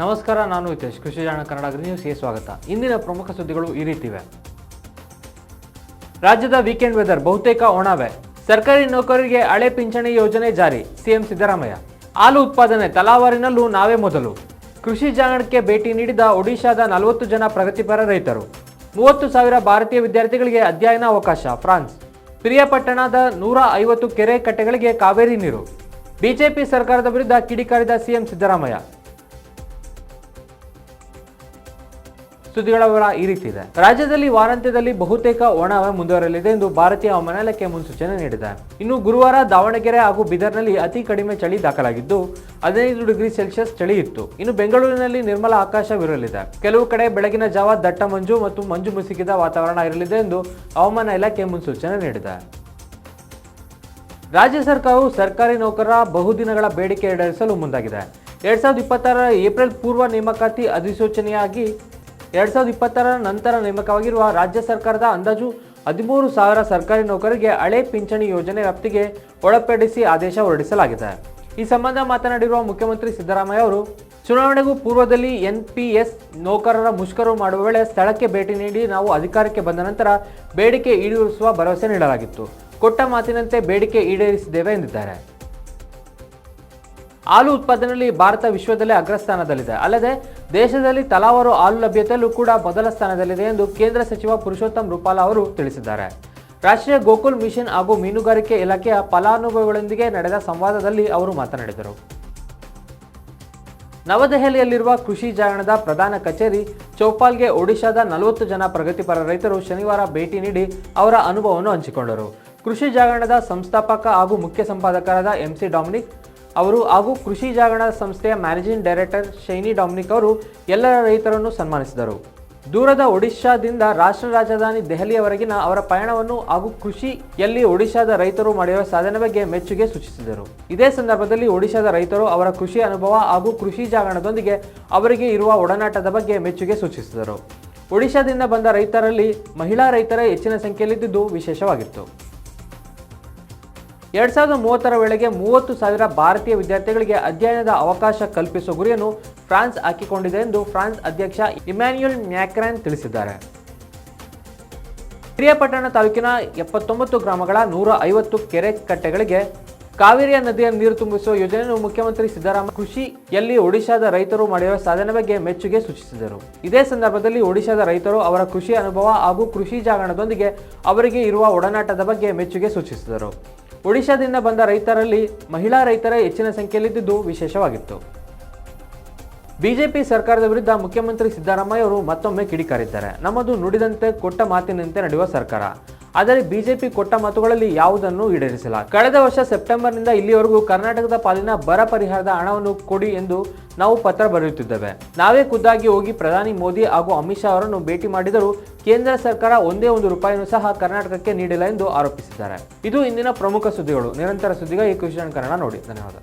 ನಮಸ್ಕಾರ, ನಾನು ಹಿತೇಶ್. ಕೃಷಿ ಜಾಣ ಕನ್ನಡ ಅಗ್ರಿ ನ್ಯೂಸ್ಗೆ ಸ್ವಾಗತ. ಇಂದಿನ ಪ್ರಮುಖ ಸುದ್ದಿಗಳು ಈ ರೀತಿವೆ. ರಾಜ್ಯದ ವೀಕೆಂಡ್ ವೆದರ್ ಬಹುತೇಕ ಒಣವೆ. ಸರ್ಕಾರಿ ನೌಕರರಿಗೆ ಹಳೆ ಪಿಂಚಣಿ ಯೋಜನೆ ಜಾರಿ, ಸಿಎಂ ಸಿದ್ದರಾಮಯ್ಯ. ಹಾಲು ಉತ್ಪಾದನೆ ತಲಾವಾರಿನಲ್ಲೂ ನಾವೇ ಮೊದಲು. ಕೃಷಿ ಜಾಣಕ್ಕೆ ಭೇಟಿ ನೀಡಿದ ಒಡಿಶಾದ ನಲವತ್ತು ಜನ ಪ್ರಗತಿಪರ ರೈತರು. ಮೂವತ್ತು ಸಾವಿರ ಭಾರತೀಯ ವಿದ್ಯಾರ್ಥಿಗಳಿಗೆ ಅಧ್ಯಯನ ಅವಕಾಶ, ಫ್ರಾನ್ಸ್. ಪ್ರಿಯಪಟ್ಟಣದ ನೂರ ಐವತ್ತು ಕೆರೆ ಕಟ್ಟೆಗಳಿಗೆ ಕಾವೇರಿ ನೀರು. ಬಿಜೆಪಿ ಸರ್ಕಾರದ ವಿರುದ್ಧ ಕಿಡಿಕಾರಿದ ಸಿಎಂ ಸಿದ್ದರಾಮಯ್ಯ. ಸುದ್ದಿಗಳ ವಿವರ ಈ ರೀತಿ ಇದೆ. ರಾಜ್ಯದಲ್ಲಿ ವಾರಾಂತ್ಯದಲ್ಲಿ ಬಹುತೇಕ ಒಣಹವೆ ಮುಂದುವರಲಿದೆ ಎಂದು ಭಾರತೀಯ ಹವಾಮಾನ ಇಲಾಖೆ ಮುನ್ಸೂಚನೆ ನೀಡಿದೆ. ಇನ್ನು ಗುರುವಾರ ದಾವಣಗೆರೆ ಹಾಗೂ ಬೀದರ್ನಲ್ಲಿ ಅತಿ ಕಡಿಮೆ ಚಳಿ ದಾಖಲಾಗಿದ್ದು, ಹದಿನೈದು ಡಿಗ್ರಿ ಸೆಲ್ಸಿಯಸ್ ಚಳಿ ಇತ್ತು. ಇನ್ನು ಬೆಂಗಳೂರಿನಲ್ಲಿ ನಿರ್ಮಲ ಆಕಾಶವಿರಲಿದೆ. ಕೆಲವು ಕಡೆ ಬೆಳಗಿನ ಜಾವ ದಟ್ಟ ಮಂಜು ಮತ್ತು ಮಂಜು ಮುಸುಕಿದ ವಾತಾವರಣ ಇರಲಿದೆ ಎಂದು ಹವಾಮಾನ ಇಲಾಖೆ ಮುನ್ಸೂಚನೆ ನೀಡಿದೆ. ರಾಜ್ಯ ಸರ್ಕಾರವು ಸರ್ಕಾರಿ ನೌಕರರ ಬಹುದಿನಗಳ ಬೇಡಿಕೆ ಈಡೇರಿಸಲು ಮುಂದಾಗಿದೆ. ಎರಡ್ ಸಾವಿರದ ಇಪ್ಪತ್ತಾರರ ಏಪ್ರಿಲ್ ಪೂರ್ವ ನೇಮಕಾತಿ ಅಧಿಸೂಚನೆಯಾಗಿ ಎರಡ್ ಸಾವಿರದ ಇಪ್ಪತ್ತರ ನಂತರ ನೇಮಕವಾಗಿರುವ ರಾಜ್ಯ ಸರ್ಕಾರದ ಅಂದಾಜು ಹದಿಮೂರು ಸಾವಿರ ಸರ್ಕಾರಿ ನೌಕರರಿಗೆ ಹಳೆ ಪಿಂಚಣಿ ಯೋಜನೆ ವ್ಯಾಪ್ತಿಗೆ ಒಳಪಡಿಸಿ ಆದೇಶ ಹೊರಡಿಸಲಾಗಿದೆ. ಈ ಸಂಬಂಧ ಮಾತನಾಡಿರುವ ಮುಖ್ಯಮಂತ್ರಿ ಸಿದ್ದರಾಮಯ್ಯ ಅವರು, ಚುನಾವಣೆಗೂ ಪೂರ್ವದಲ್ಲಿ ಎನ್ಪಿಎಸ್ ನೌಕರರ ಮುಷ್ಕರ ಮಾಡುವ ವೇಳೆ ಸ್ಥಳಕ್ಕೆ ಭೇಟಿ ನೀಡಿ ನಾವು ಅಧಿಕಾರಕ್ಕೆ ಬಂದ ನಂತರ ಬೇಡಿಕೆ ಈಡೇರಿಸುವ ಭರವಸೆ ನೀಡಲಾಗಿತ್ತು. ಕೊಟ್ಟ ಮಾತಿನಂತೆ ಬೇಡಿಕೆ ಈಡೇರಿಸಿದ್ದೇವೆ ಎಂದಿದ್ದಾರೆ. ಹಾಲು ಉತ್ಪಾದನೆಯಲ್ಲಿ ಭಾರತ ವಿಶ್ವದಲ್ಲೇ ಅಗ್ರಸ್ಥಾನದಲ್ಲಿದೆ. ಅಲ್ಲದೆ ದೇಶದಲ್ಲಿ ತಲಾವಾರು ಹಾಲು ಲಭ್ಯತೆಯಲ್ಲೂ ಕೂಡ ಮೊದಲ ಸ್ಥಾನದಲ್ಲಿದೆ ಎಂದು ಕೇಂದ್ರ ಸಚಿವ ಪುರುಷೋತ್ತಮ್ ರೂಪಾಲ ಅವರು ತಿಳಿಸಿದ್ದಾರೆ. ರಾಷ್ಟ್ರೀಯ ಗೋಕುಲ್ ಮಿಷನ್ ಹಾಗೂ ಮೀನುಗಾರಿಕೆ ಇಲಾಖೆಯ ಫಲಾನುಭವಿಗಳೊಂದಿಗೆ ನಡೆದ ಸಂವಾದದಲ್ಲಿ ಅವರು ಮಾತನಾಡಿದರು. ನವದೆಹಲಿಯಲ್ಲಿರುವ ಕೃಷಿ ಜಾಗರಣದ ಪ್ರಧಾನ ಕಚೇರಿ ಚೌಪಾಲ್ಗೆ ಒಡಿಶಾದ ನಲವತ್ತು ಜನ ಪ್ರಗತಿಪರ ರೈತರು ಶನಿವಾರ ಭೇಟಿ ನೀಡಿ ಅವರ ಅನುಭವವನ್ನು ಹಂಚಿಕೊಂಡರು. ಕೃಷಿ ಜಾಗರಣದ ಸಂಸ್ಥಾಪಕ ಹಾಗೂ ಮುಖ್ಯ ಸಂಪಾದಕರಾದ ಎಂಸಿ ಡಾಮಿನಿಕ್ ಅವರು ಹಾಗೂ ಕೃಷಿ ಜಾಗರಣ ಸಂಸ್ಥೆಯ ಮ್ಯಾನೇಜಿಂಗ್ ಡೈರೆಕ್ಟರ್ ಶೈನಿ ಡಾಮಿನಿಕ್ ಅವರು ಎಲ್ಲ ರೈತರನ್ನು ಸನ್ಮಾನಿಸಿದರು. ದೂರದ ಒಡಿಶಾದಿಂದ ರಾಷ್ಟ್ರ ರಾಜಧಾನಿ ದೆಹಲಿಯವರೆಗಿನ ಅವರ ಪಯಣವನ್ನು ಹಾಗೂ ಕೃಷಿಯಲ್ಲಿ ಒಡಿಶಾದ ರೈತರು ಮಾಡಿರುವ ಸಾಧನೆ ಬಗ್ಗೆ ಮೆಚ್ಚುಗೆ ಸೂಚಿಸಿದರು. ಇದೇ ಸಂದರ್ಭದಲ್ಲಿ ಒಡಿಶಾದ ರೈತರು ಅವರ ಕೃಷಿ ಅನುಭವ ಹಾಗೂ ಕೃಷಿ ಜಾಗರಣದೊಂದಿಗೆ ಅವರಿಗೆ ಇರುವ ಒಡನಾಟದ ಬಗ್ಗೆ ಮೆಚ್ಚುಗೆ ಸೂಚಿಸಿದರು. ಒಡಿಶಾದಿಂದ ಬಂದ ರೈತರಲ್ಲಿ ಮಹಿಳಾ ರೈತರೇ ಹೆಚ್ಚಿನ ಸಂಖ್ಯೆಯಲ್ಲಿದ್ದುದು ವಿಶೇಷವಾಗಿತ್ತು. ಎರಡ್ ಸಾವಿರದ ಮೂವತ್ತರ ವೇಳೆಗೆ ಮೂವತ್ತು ಸಾವಿರ ಭಾರತೀಯ ವಿದ್ಯಾರ್ಥಿಗಳಿಗೆ ಅಧ್ಯಯನದ ಅವಕಾಶ ಕಲ್ಪಿಸುವ ಗುರಿಯನ್ನು ಫ್ರಾನ್ಸ್ ಹಾಕಿಕೊಂಡಿದೆ ಎಂದು ಫ್ರಾನ್ಸ್ ಅಧ್ಯಕ್ಷ ಇಮ್ಯಾನ್ಯುಯಲ್ ಮ್ಯಾಕ್ರಾನ್ ತಿಳಿಸಿದ್ದಾರೆ. ಹಿರಿಯಪಟ್ಟಣ ತಾಲೂಕಿನ ಎಪ್ಪತ್ತೊಂಬತ್ತು ಗ್ರಾಮಗಳ ನೂರ ಐವತ್ತು ಕೆರೆ ಕಟ್ಟೆಗಳಿಗೆ ಕಾವೇರಿಯ ನದಿಯ ನೀರು ತುಂಬಿಸುವ ಯೋಜನೆಯನ್ನು ಮುಖ್ಯಮಂತ್ರಿ ಸಿದ್ದರಾಮಯ್ಯ ಕೃಷಿಯಲ್ಲಿ ಒಡಿಶಾದ ರೈತರು ಮಾಡಿರುವ ಸಾಧನೆ ಬಗ್ಗೆ ಮೆಚ್ಚುಗೆ ಸೂಚಿಸಿದರು. ಇದೇ ಸಂದರ್ಭದಲ್ಲಿ ಒಡಿಶಾದ ರೈತರು ಅವರ ಕೃಷಿ ಅನುಭವ ಹಾಗೂ ಕೃಷಿ ಜಾಗರಣದೊಂದಿಗೆ ಅವರಿಗೆ ಇರುವ ಒಡನಾಟದ ಬಗ್ಗೆ ಮೆಚ್ಚುಗೆ ಸೂಚಿಸಿದರು. ಒಡಿಶಾದಿಂದ ಬಂದ ರೈತರಲ್ಲಿ ಮಹಿಳಾ ರೈತರೇ ಹೆಚ್ಚಿನ ಸಂಖ್ಯೆಯಲ್ಲಿದ್ದುದು ವಿಶೇಷವಾಗಿತ್ತು. ಬಿಜೆಪಿ ಸರ್ಕಾರದ ವಿರುದ್ಧ ಮುಖ್ಯಮಂತ್ರಿ ಸಿದ್ದರಾಮಯ್ಯ ಅವರು ಮತ್ತೊಮ್ಮೆ ಕಿಡಿಕಾರಿದ್ದಾರೆ. ನಮ್ಮದು ನುಡಿದಂತೆ ಕೊಟ್ಟ ಮಾತಿನಂತೆ ನಡೆಯುವ ಸರ್ಕಾರ. ಆದರೆ ಬಿಜೆಪಿ ಕೊಟ್ಟ ಮಾತುಗಳಲ್ಲಿ ಯಾವುದನ್ನು ಈಡೇರಿಸಿಲ್ಲ. ಕಳೆದ ವರ್ಷ ಸೆಪ್ಟೆಂಬರ್ನಿಂದ ಇಲ್ಲಿವರೆಗೂ ಕರ್ನಾಟಕದ ಪಾಲಿನ ಬರ ಪರಿಹಾರದ ಹಣವನ್ನು ಕೊಡಿ ಎಂದು ನಾವು ಪತ್ರ ಬರೆಯುತ್ತಿದ್ದೇವೆ. ನಾವೇ ಖುದ್ದಾಗಿ ಹೋಗಿ ಪ್ರಧಾನಿ ಮೋದಿ ಹಾಗೂ ಅಮಿತ್ ಶಾ ಅವರನ್ನು ಭೇಟಿ ಮಾಡಿದರೂ ಕೇಂದ್ರ ಸರ್ಕಾರ ಒಂದೇ ಒಂದು ರೂಪಾಯಿಯನ್ನು ಸಹ ಕರ್ನಾಟಕಕ್ಕೆ ನೀಡಿಲ್ಲ ಎಂದು ಆರೋಪಿಸಿದ್ದಾರೆ. ಇದು ಇಂದಿನ ಪ್ರಮುಖ ಸುದ್ದಿಗಳು. ನಿರಂತರ ಸುದ್ದಿಗಾಗಿ ಕೃಷಿ ಕನ್ನಡ ನೋಡಿ. ಧನ್ಯವಾದ.